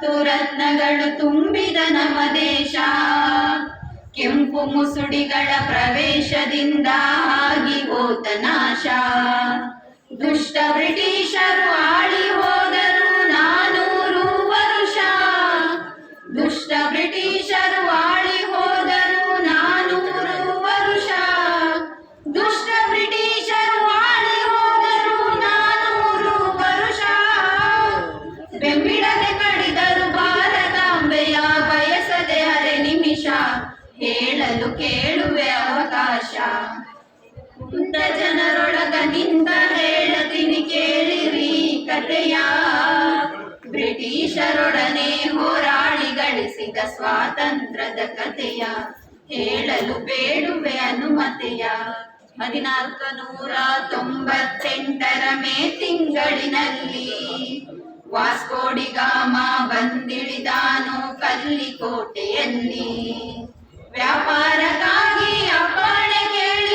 ಮುತ್ತು ರತ್ನಗಳು ತುಂಬಿದ ನಮ ದೇಶ. ಕೆಂಪು ಮುಸುಡಿಗಳ ಪ್ರವೇಶದಿಂದ ಆಗಿ ಹೋತ ನಾಶ. ದುಷ್ಟ ಬ್ರಿಟಿಷರು ಆಳಿ ಬ್ರಿಟಿಷರೊಡನೆ ಹೋರಾಳಿ ಗಳಿಸಿದ ಸ್ವಾತಂತ್ರ್ಯದ ಕಥೆಯ ಹೇಳಲು ಬೇಡುವೆ ಅನುಮತೆಯ. ಹದಿನಾಲ್ಕು ನೂರ ತೊಂಬತ್ತೆಂಟರ ಮೇ ತಿಂಗಳಿನಲ್ಲಿ ವಾಸ್ಕೋಡಿಗಾಮ ಬಂದಿಳಿದಾನು ಕಲ್ಲಿಕೋಟೆಯಲ್ಲಿ. ವ್ಯಾಪಾರಕ್ಕಾಗಿ ಅಪ್ಪಣೆ ಕೇಳಿದ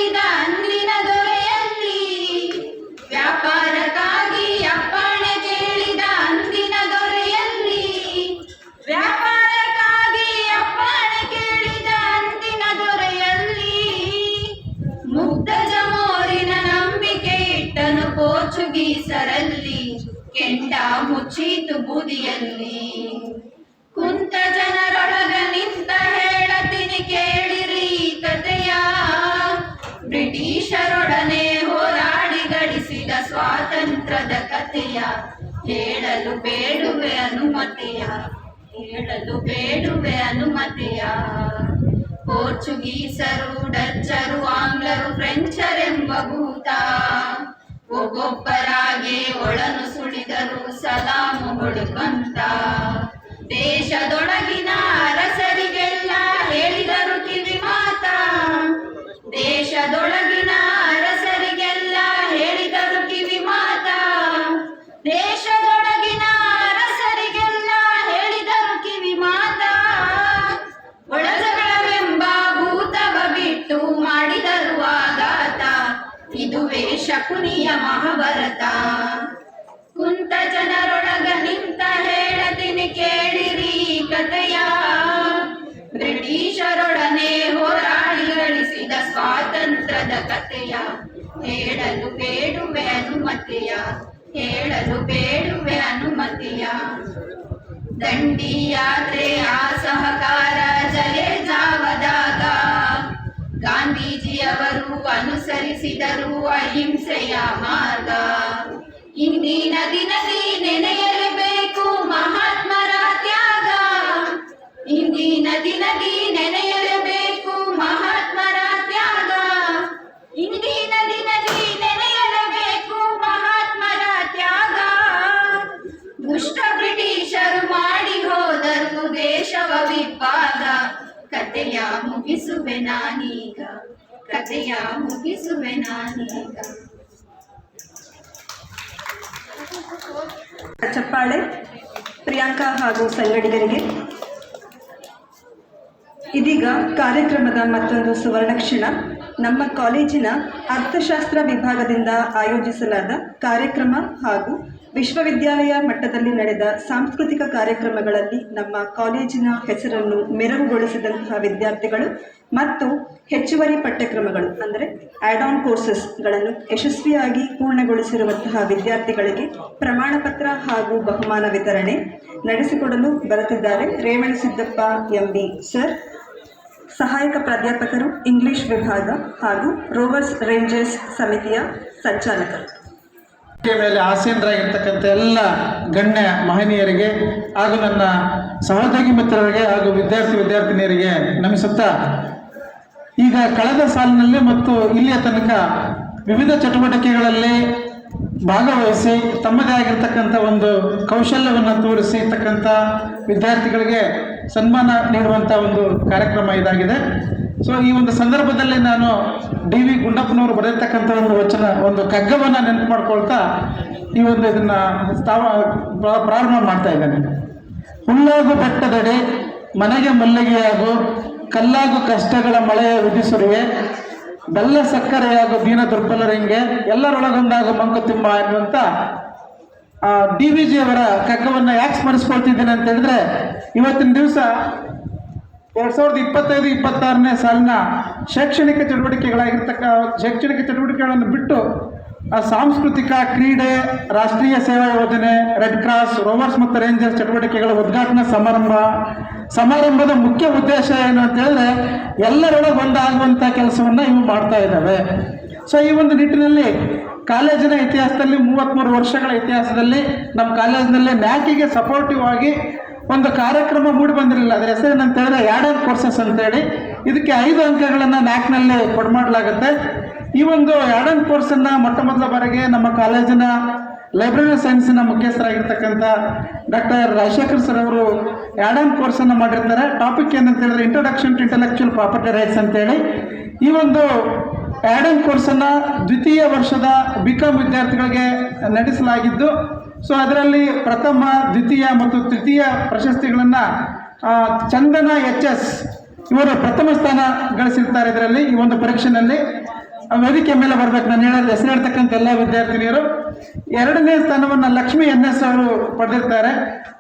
ಮುಚ್ಚೀತು ಕುಂತ ಜನರೊಳಗ ನಿಂತ ಹೇಳತೀನಿ ಕೇಳಿರಿ ಕತೆಯ. ಬ್ರಿಟಿಷರೊಡನೆ ಹೋರಾಡಿ ಗಳಿಸಿದ ಸ್ವಾತಂತ್ರ್ಯದ ಕಥೆಯ. ಹೇಳಲು ಬೇಡುವೆ ಅನುಮತಿಯ. ಹೇಳಲು ಬೇಡುವೆ ಅನುಮತಿಯ. ಪೋರ್ಚುಗೀಸರು, ಡಚ್ಚರು, ಆಂಗ್ಲರು, ಫ್ರೆಂಚರೆಂಬ ಭೂತ. ಒಬ್ಬೊಬ್ಬರಾಗೆ ಒಳನು ಸುಳಿದರು ಸಲಾಮು ಹುಡುಕಂತ. ದೇಶದೊಳಗಿನ ಅರಸರಿಗೆಲ್ಲ ಹೇಳಿದರು ಕಿವಿ ಮಾತಾ ದೇಶದೊಳಗಿನ ಶಕುನಿಯ ಮಹಾಭಾರತ. ಕುಂತ ಜನರೊಳಗ ನಿಂತ ಹೇಳದಿನಿ ಕೇಳಿರಿ ಕಥೆಯ ಬ್ರಿಟಿಷರೊಡನೆ ಹೋರಾಡಿ ಗಳಿಸಿದ ಸ್ವಾತಂತ್ರ್ಯದ ಕಥೆಯ ಹೇಳಲು ಬೇಡುವೆ ಅನುಮತಿಯ. ಹೇಳಲು ಬೇಡುವೆ ಅನುಮತಿಯ. ದಂಡಿ ಯಾತ್ರೆ ಆ ಸಹಕಾರ ಜಾವದಾಗ ಗಾಂಧೀಜಿಯವರು ಅನುಸರಿಸಿದರು ಅಹಿಂಸೆಯ ಮಾರ್ಗ. ಇಂದಿನ ದಿನದಿ ನೆನೆಯಲೇಬೇಕು ಮಹಾತ್ಮರ ತ್ಯಾಗ. ಇಂದಿನ ದಿನದಿ ನೆನೆಯಲೇಬೇಕು ಮಹಾತ್ಮರ ತ್ಯಾಗ. ಇಂದಿನ ದಿನದಿ ನೆನೆಯಲೇಬೇಕು ಮಹಾತ್ಮರ ತ್ಯಾಗ. ದುಷ್ಟ ಬ್ರಿಟಿಷರು ಮಾಡಿ ಹೋದರು ದೇಶವ ವಿಭಾಗ ಕಥೆಯ ಮುಗಿಸುವೆ ನಾನೀಗ. ಕಥೆಯ ಚಪ್ಪಾಳೆ, ಪ್ರಿಯಾಂಕಾ ಹಾಗೂ ಸಂಗಡಿಗರಿಗೆ. ಇದೀಗ ಕಾರ್ಯಕ್ರಮದ ಮತ್ತೊಂದು ಸುವರ್ಣಕ್ಷಣ. ನಮ್ಮ ಕಾಲೇಜಿನ ಅರ್ಥಶಾಸ್ತ್ರ ವಿಭಾಗದಿಂದ ಆಯೋಜಿಸಲಾದ ಕಾರ್ಯಕ್ರಮ ಹಾಗೂ ವಿಶ್ವವಿದ್ಯಾಲಯ ಮಟ್ಟದಲ್ಲಿ ನಡೆದ ಸಾಂಸ್ಕೃತಿಕ ಕಾರ್ಯಕ್ರಮಗಳಲ್ಲಿ ನಮ್ಮ ಕಾಲೇಜಿನ ಹೆಸರನ್ನು ಮೆರವುಗೊಳಿಸಿದಂತಹ ವಿದ್ಯಾರ್ಥಿಗಳು ಮತ್ತು ಹೆಚ್ಚುವರಿ ಪಠ್ಯಕ್ರಮಗಳು, ಅಂದರೆ ಆಡ್ ಆನ್ ಕೋರ್ಸಸ್ಗಳನ್ನು ಯಶಸ್ವಿಯಾಗಿ ಪೂರ್ಣಗೊಳಿಸಿರುವಂತಹ ವಿದ್ಯಾರ್ಥಿಗಳಿಗೆ ಪ್ರಮಾಣ ಪತ್ರ ಹಾಗೂ ಬಹುಮಾನ ವಿತರಣೆ ನಡೆಸಿಕೊಡಲು ಬರುತ್ತಿದ್ದಾರೆ. ರೇವಣಸಿದ್ದಪ್ಪ ಎಂ ಬಿ ಸರ್ ಸಹಾಯಕ ಪ್ರಾಧ್ಯಾಪಕರು ಇಂಗ್ಲಿಷ್ ವಿಭಾಗ ಹಾಗೂ ರೋವರ್ಸ್ ರೇಂಜರ್ಸ್ ಸಮಿತಿಯ ಸಂಚಾಲಕರು. ಮೇಲೆ ಆಸೀನರಾಗಿರ್ತಕ್ಕಂಥ ಎಲ್ಲ ಗಣ್ಯ ಮಹನೀಯರಿಗೆ ಹಾಗೂ ನನ್ನ ಸಹೋದ್ಯೋಗಿ ಮಿತ್ರರಿಗೆ ಹಾಗೂ ವಿದ್ಯಾರ್ಥಿ ವಿದ್ಯಾರ್ಥಿನಿಯರಿಗೆ ನಮಿಸುತ್ತಾ ಈಗ ಕಳೆದ ಸಾಲಿನಲ್ಲಿ ಮತ್ತು ಇಲ್ಲಿಯ ತನಕ ವಿವಿಧ ಚಟುವಟಿಕೆಗಳಲ್ಲಿ ಭಾಗವಹಿಸಿ ತಮ್ಮದೇ ಆಗಿರ್ತಕ್ಕಂಥ ಒಂದು ಕೌಶಲ್ಯವನ್ನು ತೋರಿಸಿರ್ತಕ್ಕಂಥ ವಿದ್ಯಾರ್ಥಿಗಳಿಗೆ ಸನ್ಮಾನ ನೀಡುವಂಥ ಒಂದು ಕಾರ್ಯಕ್ರಮ ಇದಾಗಿದೆ. ಸೊ ಈ ಒಂದು ಸಂದರ್ಭದಲ್ಲಿ ನಾನು ಡಿ ವಿ ಗುಂಡಪ್ಪನವರು ಬರೆಯತಕ್ಕಂಥ ಒಂದು ವಚನ, ಒಂದು ಕಗ್ಗವನ್ನು ನೆನಪು ಮಾಡ್ಕೊಳ್ತಾ ಈ ಒಂದು ಇದನ್ನ ಸ್ಥಾವ ಪ್ರಾರಂಭ ಮಾಡ್ತಾ ಇದ್ದೇನೆ. ಹುಲ್ಲಾಗು ಬೆಟ್ಟದಡೆ ಮನೆಗೆ ಮಲ್ಲಿಗೆಯಾಗು, ಕಲ್ಲಾಗು ಕಷ್ಟಗಳ ಮಳೆಯ ವಿಧಿಸುರುವೆ ಬೆಲ್ಲ ಸಕ್ಕರೆಯಾಗು ದೀನ ದುರ್ಬಲರಿಂಗೆ ಎಲ್ಲರೊಳಗೊಂದಾಗು ಮಂಕುತಿಮ್ಮ ಎನ್ನುವಂಥ ಡಿ ವಿ ಜಿ ಅವರ ಕಗ್ಗವನ್ನು ಯಾಕೆ ಸ್ಮರಿಸ್ಕೊಳ್ತಿದ್ದೇನೆ ಅಂತ ಹೇಳಿದ್ರೆ, ಇವತ್ತಿನ ದಿವಸ ಎರಡ್ ಸಾವಿರದ ಇಪ್ಪತ್ತೈದು, ಇಪ್ಪತ್ತಾರನೇ ಸಾಲಿನ ಶೈಕ್ಷಣಿಕ ಚಟುವಟಿಕೆಗಳಾಗಿರ್ತಕ್ಕ, ಶೈಕ್ಷಣಿಕ ಚಟುವಟಿಕೆಗಳನ್ನು ಬಿಟ್ಟು ಸಾಂಸ್ಕೃತಿಕ ಕ್ರೀಡೆ, ರಾಷ್ಟ್ರೀಯ ಸೇವಾ ಯೋಜನೆ ರೆಡ್ ಕ್ರಾಸ್ ರೋವರ್ಸ್ ಮತ್ತು ರೇಂಜರ್ಸ್ ಚಟುವಟಿಕೆಗಳ ಉದ್ಘಾಟನಾ ಸಮಾರಂಭ. ಸಮಾರಂಭದ ಮುಖ್ಯ ಉದ್ದೇಶ ಏನು ಅಂತ ಹೇಳಿದ್ರೆ, ಎಲ್ಲರೊಳಗೆ ಒಂದಾಗುವಂಥ ಕೆಲಸವನ್ನು ಇವು ಮಾಡ್ತಾ ಇದ್ದಾವೆ. ಸೊ ಈ ಒಂದು ನಿಟ್ಟಿನಲ್ಲಿ ಕಾಲೇಜಿನ ಇತಿಹಾಸದಲ್ಲಿ ಮೂವತ್ತ್ಮೂರು ವರ್ಷಗಳ ಇತಿಹಾಸದಲ್ಲಿ ನಮ್ಮ ಕಾಲೇಜಿನಲ್ಲಿ ನ್ಯಾಕಿಗೆ ಸಪೋರ್ಟಿವ್ ಆಗಿ ಒಂದು ಕಾರ್ಯಕ್ರಮ ಮೂಡಿ ಬಂದಿರಲಿಲ್ಲ. ಅದರ ಹೆಸರೇನಂತ ಹೇಳಿದ್ರೆ ಆನ್ ಕೋರ್ಸಸ್ ಅಂತೇಳಿ. ಇದಕ್ಕೆ ಐದು ಅಂಕಗಳನ್ನು ನ್ಯಾಕ್ನಲ್ಲಿ ಕೊಡ್ ಮಾಡಲಾಗುತ್ತೆ. ಈ ಒಂದು ಯಾಡನ್ ಕೋರ್ಸನ್ನು ಮೊಟ್ಟ ಮೊದಲ ಬಾರಿಗೆ ನಮ್ಮ ಕಾಲೇಜಿನ ಲೈಬ್ರರಿ ಸೈನ್ಸಿನ ಮುಖ್ಯಸ್ಥರಾಗಿರ್ತಕ್ಕಂಥ ಡಾಕ್ಟರ್ ರಾಜಶೇಖರ್ ಸರ್ ಅವರು ಯಾಡನ್ ಕೋರ್ಸನ್ನು ಮಾಡಿರ್ತಾರೆ. ಟಾಪಿಕ್ ಏನಂತ ಹೇಳಿದ್ರೆ introduction to intellectual property rights ಅಂತೇಳಿ. ಈ ಒಂದು ಆ್ಯಡನ್ ಕೋರ್ಸನ್ನು ದ್ವಿತೀಯ ವರ್ಷದ ಬಿ ಕಾಮ್ ವಿದ್ಯಾರ್ಥಿಗಳಿಗೆ ನಡೆಸಲಾಗಿದ್ದು ಸೊ ಅದರಲ್ಲಿ ಪ್ರಥಮ, ದ್ವಿತೀಯ ಮತ್ತು ತೃತೀಯ ಪ್ರಶಸ್ತಿಗಳನ್ನು ಚಂದನ ಎಚ್ ಎಸ್ ಇವರು ಪ್ರಥಮ ಸ್ಥಾನ ಗಳಿಸಿರ್ತಾರೆ ಇದರಲ್ಲಿ ಈ ಒಂದು ಪರೀಕ್ಷೆನಲ್ಲಿ. ವೇದಿಕೆ ಮೇಲೆ ಬರಬೇಕು. ನಾನು ಹೇಳೋದು ಹೆಸರು ಹೇಳ್ತಕ್ಕಂಥ ಎಲ್ಲ ವಿದ್ಯಾರ್ಥಿನಿಯರು. ಎರಡನೇ ಸ್ಥಾನವನ್ನು ಲಕ್ಷ್ಮಿ ಎನ್ ಎಸ್ ಅವರು ಪಡೆದಿರ್ತಾರೆ.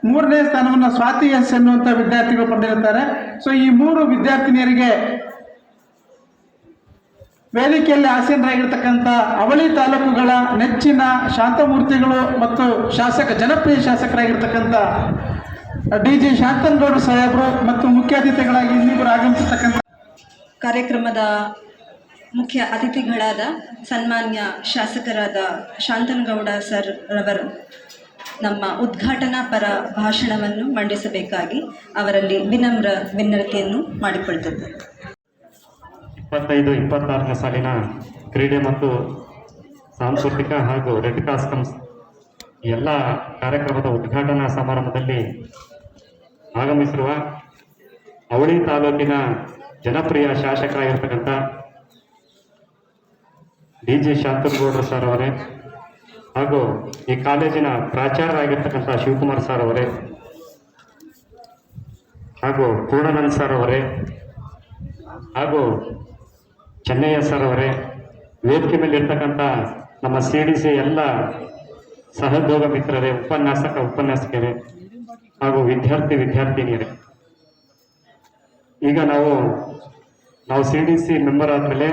ಮೂರನೇ ಸ್ಥಾನವನ್ನು ಸ್ವಾತಿ ಎಸ್ ಎನ್ನುವಂಥ ವಿದ್ಯಾರ್ಥಿಗಳು ಪಡೆದಿರ್ತಾರೆ. ಸೊ ಈ ಮೂರು ವಿದ್ಯಾರ್ಥಿನಿಯರಿಗೆ ವೇದಿಕೆಯಲ್ಲಿ ಆಸೀನರಾಗಿರ್ತಕ್ಕಂಥ ಅವಳಿ ತಾಲೂಕುಗಳ ನೆಚ್ಚಿನ ಶಾಂತಮೂರ್ತಿಗಳು ಮತ್ತು ಶಾಸಕ, ಜನಪ್ರಿಯ ಶಾಸಕರಾಗಿರ್ತಕ್ಕಂಥ ಡಿ ಜಿ ಶಾಂತನಗೌಡ ಸಾಹೇಬರು ಮತ್ತು ಮುಖ್ಯ ಅತಿಥಿಗಳಾಗಿ ಇನ್ನಿಬ್ಬರು ಆಗಮಿಸತಕ್ಕಂಥ ಕಾರ್ಯಕ್ರಮದ ಮುಖ್ಯ ಅತಿಥಿಗಳಾದ ಸನ್ಮಾನ್ಯ ಶಾಸಕರಾದ ಶಾಂತನಗೌಡ ಸರ್ ರವರು ನಮ್ಮ ಉದ್ಘಾಟನಾ ಪರ ಭಾಷಣವನ್ನು ಮಂಡಿಸಬೇಕಾಗಿ ಅವರಲ್ಲಿ ವಿನಮ್ರ ವಿನಂತಿಯನ್ನು ಮಾಡಿಕೊಳ್ತಿದ್ದಾರೆ ಇಪ್ಪತ್ತೈದು, ಇಪ್ಪತ್ತಾರನೇ ಸಾಲಿನ ಕ್ರೀಡೆ ಮತ್ತು ಸಾಂಸ್ಕೃತಿಕ ಹಾಗೂ ರೆಡ್ ಕ್ರಾಸ್ ಕಮ್ಸ್ ಎಲ್ಲ ಕಾರ್ಯಕ್ರಮದ ಉದ್ಘಾಟನಾ ಸಮಾರಂಭದಲ್ಲಿ ಆಗಮಿಸಿರುವ ಅವಳಿ ತಾಲೂಕಿನ ಜನಪ್ರಿಯ ಶಾಸಕರಾಗಿರ್ತಕ್ಕಂಥ ಡಿ ಜಿ ಶಾಂತನಗೌಡರು ಸರ್ ಅವರೇ ಹಾಗೂ ಈ ಕಾಲೇಜಿನ ಪ್ರಾಚಾರ್ಯರಾಗಿರ್ತಕ್ಕಂಥ ಶಿವಕುಮಾರ್ ಸರ್ ಅವರೇ ಹಾಗೂ ಪೂರ್ಣಾನಂದ್ ಸರ್ ಅವರೇ ಹಾಗೂ ಚೆನ್ನಯ್ಯ ಸರ್ ಅವರೇ, ವೇದಿಕೆ ಮೇಲೆ ಇರ್ತಕ್ಕಂಥ ನಮ್ಮ ಸಿ ಡಿ ಸಿ ಎಲ್ಲ ಸಹೋದ್ಯೋಗ ಮಿತ್ರರೇ, ಉಪನ್ಯಾಸಕ ಉಪನ್ಯಾಸಕರೇ ಹಾಗೂ ವಿದ್ಯಾರ್ಥಿ, ವಿದ್ಯಾರ್ಥಿನಿಯರೇ. ಈಗ ನಾವು ನಾವು ಸಿ ಡಿ ಸಿ ಮೆಂಬರ್ ಆದಮೇಲೆ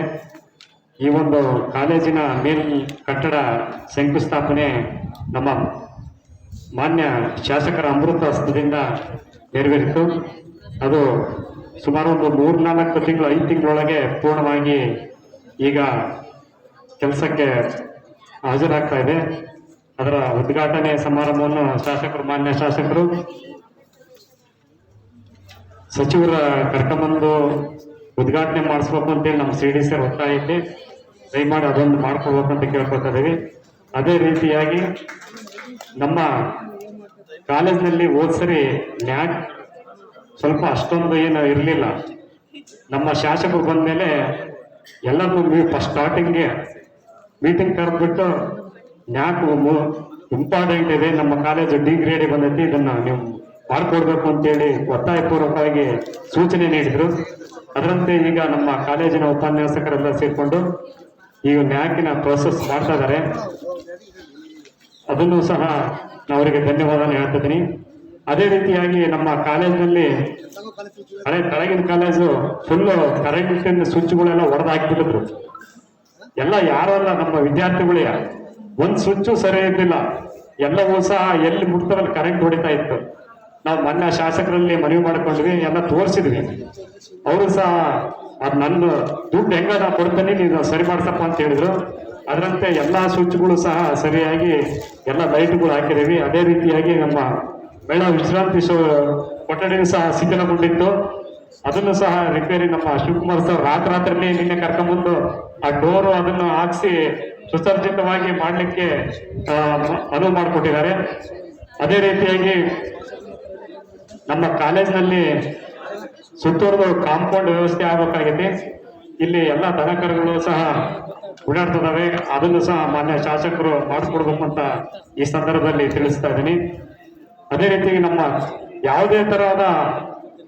ಈ ಒಂದು ಕಾಲೇಜಿನ ಮೇಲ್ ಕಟ್ಟಡ ಶಂಕುಸ್ಥಾಪನೆ ನಮ್ಮ ಮಾನ್ಯ ಶಾಸಕರ ಅಮೃತ ಹಸ್ತದಿಂದ ನೆರವೇರಿತು. ಅದು ಸುಮಾರು ಒಂದು ಮೂರ್ನಾಲ್ಕು ತಿಂಗಳು, ಐದು ತಿಂಗಳೊಳಗೆ ಪೂರ್ಣವಾಗಿ ಈಗ ಕೆಲಸಕ್ಕೆ ಹಾಜರಾಗ್ತಾ ಇದೆ. ಅದರ ಉದ್ಘಾಟನೆ ಸಮಾರಂಭವನ್ನು ಶಾಸಕರು, ಮಾನ್ಯ ಶಾಸಕರು, ಸಚಿವರ ಕರ್ಕೊಂಬಂದು ಉದ್ಘಾಟನೆ ಮಾಡಿಸ್ಬೇಕು ಅಂತೇಳಿ ನಮ್ಮ ಸಿ ಡಿ ಸರ್ ಒತ್ತಾಯ ಇದೆ ದಯಮಾಡಿ ಅದೊಂದು ಮಾಡ್ಕೋಬೇಕು ಅಂತ ಕೇಳ್ಕೊತಾ ಇದ್ದೀವಿ. ಅದೇ ರೀತಿಯಾಗಿ ನಮ್ಮ ಕಾಲೇಜಿನಲ್ಲಿ ಹೋದ್ಸರಿ ನ್ಯಾಕ್ ಸ್ವಲ್ಪ ಅಷ್ಟೊಂದು ಏನು ಇರಲಿಲ್ಲ. ನಮ್ಮ ಶಾಸಕರು ಬಂದ ಮೇಲೆ ನೀವು ಫಸ್ಟ್ ಸ್ಟಾರ್ಟಿಂಗ್ಗೆ ಮೀಟಿಂಗ್ ಕರೆದ್ಬಿಟ್ಟು ನ್ಯಾಕ್ ಇಂಪಾರ್ಟೆಂಟ್ ಇದೆ, ನಮ್ಮ ಕಾಲೇಜು ಡಿ ಗ್ರೇಡ್ ಬಂದೈತಿ, ಇದನ್ನ ನೀವು ಮಾಡ್ಕೊಡ್ಬೇಕು ಅಂತೇಳಿ ಒತ್ತಾಯಪೂರ್ವಕವಾಗಿ ಸೂಚನೆ ನೀಡಿದ್ರು. ಅದರಂತೆ ಈಗ ನಮ್ಮ ಕಾಲೇಜಿನ ಉಪನ್ಯಾಸಕರೆಲ್ಲ ಸೇರಿಕೊಂಡು ಈಗ ನ್ಯಾಕಿನ ಪ್ರೋಸೆಸ್ ಮಾಡ್ತಾ ಇದ್ದಾರೆ. ಅದನ್ನು ಸಹ ಅವರಿಗೆ ಧನ್ಯವಾದ ಹೇಳ್ತಿದ್ದೀನಿ ಅದೇ ರೀತಿಯಾಗಿ ನಮ್ಮ ಕಾಲೇಜಿನಲ್ಲಿ ಹಳೆ ಕೆಳಗಿನ ಕಾಲೇಜು ಫುಲ್ಲು ಕರೆಂಟ್ ಸ್ವಿಚ್ಗಳೆಲ್ಲ ಹೊಡೆದು ಹಾಕಿಬಿಟ್ಟಿದ್ರು ಎಲ್ಲ ಯಾರಲ್ಲ ನಮ್ಮ ವಿದ್ಯಾರ್ಥಿಗಳೇ ಒಂದು ಸ್ವಿಚ್ಚು ಸರಿ ಇದ್ದಿಲ್ಲ. ಎಲ್ಲವೂ ಸಹ ಎಲ್ಲಿ ಮುಟ್ತಾರಲ್ಲ ಕರೆಂಟ್ ಹೊಡಿತಾ ಇತ್ತು. ನಾವು ಮೊನ್ನೆ ಶಾಸಕರಲ್ಲಿ ಮನವಿ ಮಾಡ್ಕೊಂಡ್ವಿ, ಎಲ್ಲ ತೋರಿಸಿದ್ವಿ. ಅವರು ಸಹ, ಅದ್ ನನ್ನ ದುಡ್ಡು ಹೆಂಗ ನಾ ಕೊಡ್ತೇನೆ, ನೀನು ಸರಿ ಮಾಡ್ಸಪ್ಪ ಅಂತ ಹೇಳಿದ್ರು. ಅದರಂತೆ ಎಲ್ಲ ಸ್ವಿಚ್ಗಳು ಸಹ ಸರಿಯಾಗಿ ಎಲ್ಲ ಲೈಟ್ಗಳು ಹಾಕಿದೀವಿ. ಅದೇ ರೀತಿಯಾಗಿ ನಮ್ಮ ಮೇಳ ವಿಶ್ರಾಂತಿ ಶೋ ಕೊಠಡಿಯೂ ಸಹ ಶಿಥಿಲಗೊಂಡಿತ್ತು ಅದನ್ನು ಸಹ ರಿಪೇರಿ ನಮ್ಮ ಶಿವಕುಮಾರ್ ಸರ್ ರಾತ್ರಾತ್ರಿನೇ ನಿನ್ನೆ ಕರ್ಕೊಂಡ್ಬಂದು ಆ ಡೋರು ಅದನ್ನು ಹಾಕ್ಸಿ ಸುಸರ್ಜಿತವಾಗಿ ಮಾಡಲಿಕ್ಕೆ ಅನುವು ಮಾಡಿಕೊಟ್ಟಿದ್ದಾರೆ. ಅದೇ ರೀತಿಯಾಗಿ ನಮ್ಮ ಕಾಲೇಜ್ನಲ್ಲಿ ಸುತ್ತೂರು ಕಾಂಪೌಂಡ್ ವ್ಯವಸ್ಥೆ ಆಗಬೇಕಾಗಿದೆ. ಇಲ್ಲಿ ಎಲ್ಲ ದನಕರುಗಳು ಸಹ ಓಡಾಡ್ತಿದ್ದಾವೆ. ಅದನ್ನು ಸಹ ಮಾನ್ಯ ಶಾಸಕರು ಮಾಡಿಕೊಡ್ಬೇಕು ಅಂತ ಈ ಸಂದರ್ಭದಲ್ಲಿ ತಿಳಿಸ್ತಾ ಇದ್ದೀನಿ. ಅದೇ ರೀತಿ ನಮ್ಮ ಯಾವುದೇ ತರಹದ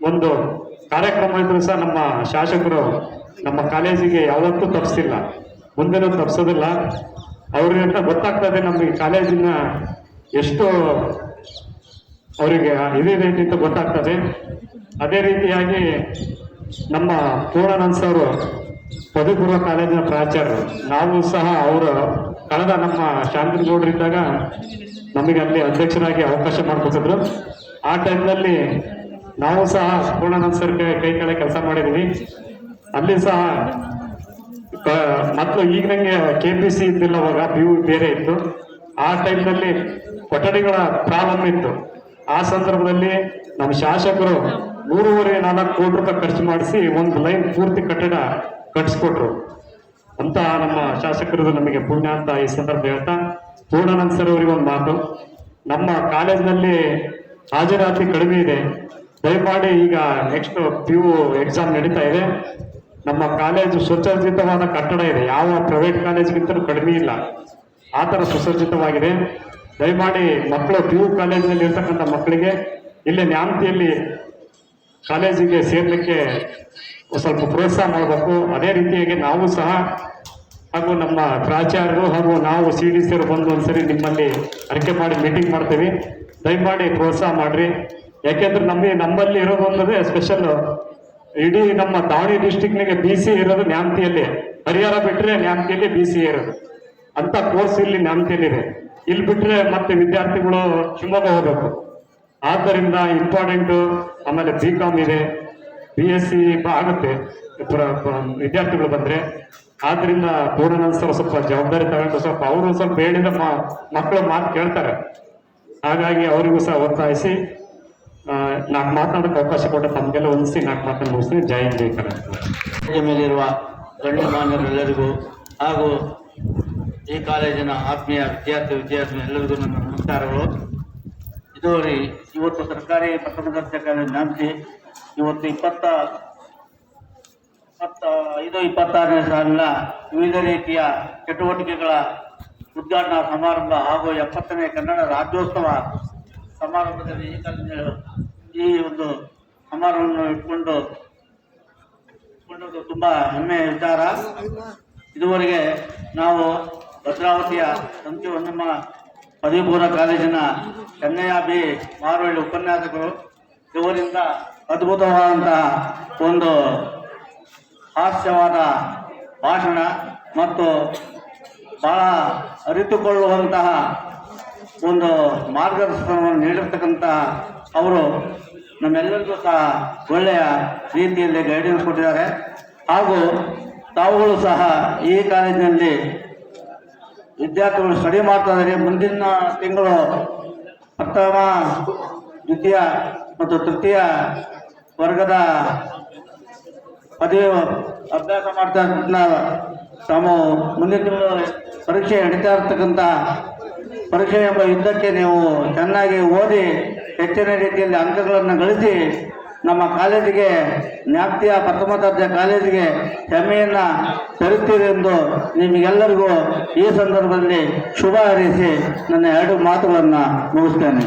ಒಂದು ಕಾರ್ಯಕ್ರಮ ಇದ್ರೂ ಸಹ ನಮ್ಮ ಶಾಸಕರು ನಮ್ಮ ಕಾಲೇಜಿಗೆ ಯಾವತ್ತೂ ತಪ್ಪಿಸಿಲ್ಲ ಮುಂದೆನೂ ತಪ್ಪಿಸೋದಿಲ್ಲ ಅವ್ರಿಂದ ಗೊತ್ತಾಗ್ತದೆ ನಮಗೆ ಕಾಲೇಜಿನ ಎಷ್ಟು ಅವರಿಗೆ ಇದೇ ಅಂತ ಗೊತ್ತಾಗ್ತದೆ ಅದೇ ರೀತಿಯಾಗಿ ನಮ್ಮ ಪೂರ್ಣಾನಂದ್ ಸರ್ ಪದವಿ ಕಾಲೇಜಿನ ಪ್ರಾಚಾರ್ಯರು. ನಾವು ಸಹ ಅವರು ಕಳೆದ ನಮ್ಮ ಶಾಂತನಗೌಡರಿದ್ದಾಗ ನಮಗೆ ಅಲ್ಲಿ ಅಧ್ಯಕ್ಷರಾಗಿ ಅವಕಾಶ ಮಾಡಿಕೊಟ್ಟಿದ್ರು. ಆ ಟೈಮ್ನಲ್ಲಿ ನಾವು ಸಹ ಪೂರ್ಣಾನಂದ ಸರ್ ಕೈ ಕಳೆ ಕೆಲಸ ಮಾಡಿದ್ದೀವಿ ಅಲ್ಲಿ ಸಹ ಮತ್ತು ಈಗ ನಂಗೆ ಕೆ ಪಿ ಸಿ ಇದ್ದಿಲ್ಲ, ಅವಾಗ ಪಿ ಯು ಬೇರೆ ಇತ್ತು. ಆ ಟೈಮ್ನಲ್ಲಿ ಕೊಠಡಿಗಳ ಪ್ರಾಬ್ಲಮ್ ಇತ್ತು. ಆ ಸಂದರ್ಭದಲ್ಲಿ ನಮ್ಮ ಶಾಸಕರು ಮೂರುವರೆ ನಾಲ್ಕು ಕೋಟಿ ರೂಪಾಯಿ ಖರ್ಚು ಮಾಡಿಸಿ ಒಂದು ಲೈನ್ ಪೂರ್ತಿ ಕಟ್ಟಡ ಕಟ್ಟಿಸ್ಕೊಟ್ರು ಅಂತ ನಮ್ಮ ಶಾಸಕರದು ನಮಗೆ ಪುಣ್ಯ ಅಂತ ಈ ಸಂದರ್ಭ ಹೇಳ್ತಾ, ಪೂರ್ಣಾನಂದ್ ಸರ್ ಅವರಿಗೆ ಒಂದು ಮಾತು. ನಮ್ಮ ಕಾಲೇಜ್ನಲ್ಲಿ ಹಾಜರಾತಿ ಕಡಿಮೆ ಇದೆ. ದಯಮಾಡಿ ಈಗ ನೆಕ್ಸ್ಟ್ ಪಿ ಯು ಎಕ್ಸಾಮ್ ನಡೀತಾ ಇದೆ. ನಮ್ಮ ಕಾಲೇಜು ಸುಸಜ್ಜಿತವಾದ ಕಟ್ಟಡ ಇದೆ. ಯಾವ ಪ್ರೈವೇಟ್ ಕಾಲೇಜ್ಗಿಂತಲೂ ಕಡಿಮೆ ಇಲ್ಲ. ಆ ಥರ ಸುಸಜ್ಜಿತವಾಗಿದೆ. ದಯಮಾಡಿ ಮಕ್ಕಳು ಪಿ ಯು ಕಾಲೇಜಿನಲ್ಲಿ ಇರ್ತಕ್ಕಂಥ ಮಕ್ಕಳಿಗೆ, ಇಲ್ಲೇ ನ್ಯಾಮತಿಯಲ್ಲಿ ಕಾಲೇಜಿಗೆ ಸೇರ್ಲಿಕ್ಕೆ ಸ್ವಲ್ಪ ಪ್ರೋತ್ಸಾಹ ಮಾಡಬೇಕು. ಅದೇ ರೀತಿಯಾಗಿ ನಾವು ಸಹ ಹಾಗೂ ನಮ್ಮ ಪ್ರಾಚಾರ್ಯರು ಹಾಗೂ ನಾವು ಸಿ ಡಿ ಸಿರು ಬಂದು ಒಂದ್ಸರಿ ನಿಮ್ಮಲ್ಲಿ ಅರಿಕೆ ಮಾಡಿ ಮೀಟಿಂಗ್ ಮಾಡ್ತೀವಿ. ದಯಮಾಡಿ ಪ್ರೋತ್ಸಾಹ ಮಾಡ್ರಿ. ಯಾಕೆಂದ್ರೆ ನಮಗೆ ನಮ್ಮಲ್ಲಿ ಇರೋದು ಅನ್ನೋದೇ ಸ್ಪೆಷಲ್ ಇಡೀ ನಮ್ಮ ದಾವಣಿ ಡಿಸ್ಟಿಕ್ನಿಗೆ ಬಿ ಸಿ ಇರೋದು ನ್ಯಾಮತಿಯಲ್ಲಿ. ಹರಿಹರ ಬಿಟ್ಟರೆ ನ್ಯಾಮತಿಯಲ್ಲಿ ಬಿ ಸಿ ಇರೋದು. ಅಂತ ಕೋರ್ಸ್ ಇಲ್ಲಿ ನ್ಯಾಮತಿಯಲ್ಲಿದೆ ಇಲ್ಲಿ ಬಿಟ್ಟರೆ ಮತ್ತೆ ವಿದ್ಯಾರ್ಥಿಗಳು ಶಿವಮೊಗ್ಗ ಹೋಗಬೇಕು. ಆದ್ದರಿಂದ ಇಂಪಾರ್ಟೆಂಟು ಆಮೇಲೆ ಬಿ ಕಾಮ್ ಇದೆ. ಬಿ ಎಸ್ ಸಿ ಆಗುತ್ತೆ ವಿದ್ಯಾರ್ಥಿಗಳು ಬಂದ್ರೆ. ಆದ್ರಿಂದ ಪೂರ್ಣಾನಂದ ಸರ್ ಸ್ವಲ್ಪ ಜವಾಬ್ದಾರಿ ತಗೊಂಡು ಸ್ವಲ್ಪ ಅವರು ಸ್ವಲ್ಪ ಹೇಳಿದ ಮಕ್ಕಳ ಮಾತು ಕೇಳ್ತಾರೆ. ಹಾಗಾಗಿ ಅವರಿಗೂ ಸಹ ಒತ್ತಾಯಿಸಿ ನಾಲ್ಕು ಮಾತನಾಡೋಕೆ ಅವಕಾಶ ಕೊಟ್ಟ ತಮಗೆಲ್ಲ ಹೊಂದಿಸಿ ನಾಲ್ಕು ಮಾತನ್ನು ಮುಗಿಸಿ ಜೈ ಬೇಕಾಗುತ್ತೆ ಮೇಲಿರುವ ಗಣ್ಯಮಾನ್ಯರೆಲ್ಲರಿಗೂ ಹಾಗೂ ಈ ಕಾಲೇಜಿನ ಆತ್ಮೀಯ ವಿದ್ಯಾರ್ಥಿ ವಿದ್ಯಾರ್ಥಿ ಎಲ್ಲರಿಗೂ ನನ್ನ ನಮಸ್ಕಾರಗಳು. ಇದು ಇವತ್ತು ಸರ್ಕಾರಿ ಪ್ರಥಮ ನಾಂತಿ ಇವತ್ತು ಇಪ್ಪತ್ತ ಇಪ್ಪತ್ತ ಐದು, ಇಪ್ಪತ್ತಾರನೇ ಸಾಲಿನ ವಿವಿಧ ರೀತಿಯ ಚಟುವಟಿಕೆಗಳ ಉದ್ಘಾಟನಾ ಸಮಾರಂಭ ಹಾಗೂ ಎಪ್ಪತ್ತನೇ ಕನ್ನಡ ರಾಜ್ಯೋತ್ಸವ ಸಮಾರಂಭದಲ್ಲಿ ಈ ಒಂದು ಸಮಾರಂಭವನ್ನು ಇಟ್ಕೊಂಡು ಕೊಂಡದ್ದು ತುಂಬ ಹೆಮ್ಮೆಯ ವಿಚಾರ. ಇದುವರೆಗೆ ನಾವು ಭದ್ರಾವತಿಯ ಸಂತೆ ಹೊನ್ನಮ್ಮ ಪದವಿ ಪೂರ್ವ ಕಾಲೇಜಿನ ಚೆನ್ನಯ್ಯ ಬಿ ಮಾರವಳ್ಳಿ ಉಪನ್ಯಾಸಕರು, ಇವರಿಂದ ಅದ್ಭುತವಾದಂತಹ ಒಂದು ಹಾಸ್ಯವಾದ ಭಾಷಣ ಮತ್ತು ಬಹಳ ಅರಿತುಕೊಳ್ಳುವಂತಹ ಒಂದು ಮಾರ್ಗದರ್ಶನವನ್ನು ನೀಡಿರ್ತಕ್ಕಂತಹ ಅವರು ನಮ್ಮೆಲ್ಲರಿಗೂ ಸಹ ಒಳ್ಳೆಯ ರೀತಿಯಲ್ಲಿ ಗೈಡೆನ್ಸ್ ಕೊಟ್ಟಿದ್ದಾರೆ. ಹಾಗೂ ತಾವುಗಳು ಸಹ ಈ ಕಾಲೇಜಿನಲ್ಲಿ ವಿದ್ಯಾರ್ಥಿಗಳು ಸ್ಟಡಿ ಮಾಡ್ತಾ ಇದ್ದಾರೆ. ಮುಂದಿನ ತಿಂಗಳು ಪ್ರಥಮ ದ್ವಿತೀಯ ಮತ್ತು ತೃತೀಯ ವರ್ಗದ ಪದವಿ ಅಭ್ಯಾಸ ಮಾಡ್ತಾ ತಾವು ಮುಂದಿನ ತಿಂಗಳು ಪರೀಕ್ಷೆ ನಡೀತಾ ಇರ್ತಕ್ಕಂಥ ಪರೀಕ್ಷೆ ಎಂಬ ಯುದ್ಧಕ್ಕೆ ನೀವು ಚೆನ್ನಾಗಿ ಓದಿ ಹೆಚ್ಚಿನ ರೀತಿಯಲ್ಲಿ ಅಂಕಗಳನ್ನು ಗಳಿಸಿ ನಮ್ಮ ಕಾಲೇಜಿಗೆ ನ್ಯಾಪ್ತಿಯ ಪ್ರಥಮ ದರ್ಜೆ ಕಾಲೇಜಿಗೆ ಹೆಮ್ಮೆಯನ್ನು ತರುತ್ತೀರಿ ಎಂದು ನಿಮಗೆಲ್ಲರಿಗೂ ಈ ಸಂದರ್ಭದಲ್ಲಿ ಶುಭ ಹರಿಸಿ ನನ್ನ ಎರಡು ಮಾತುಗಳನ್ನು ಮುಗಿಸ್ತೇನೆ.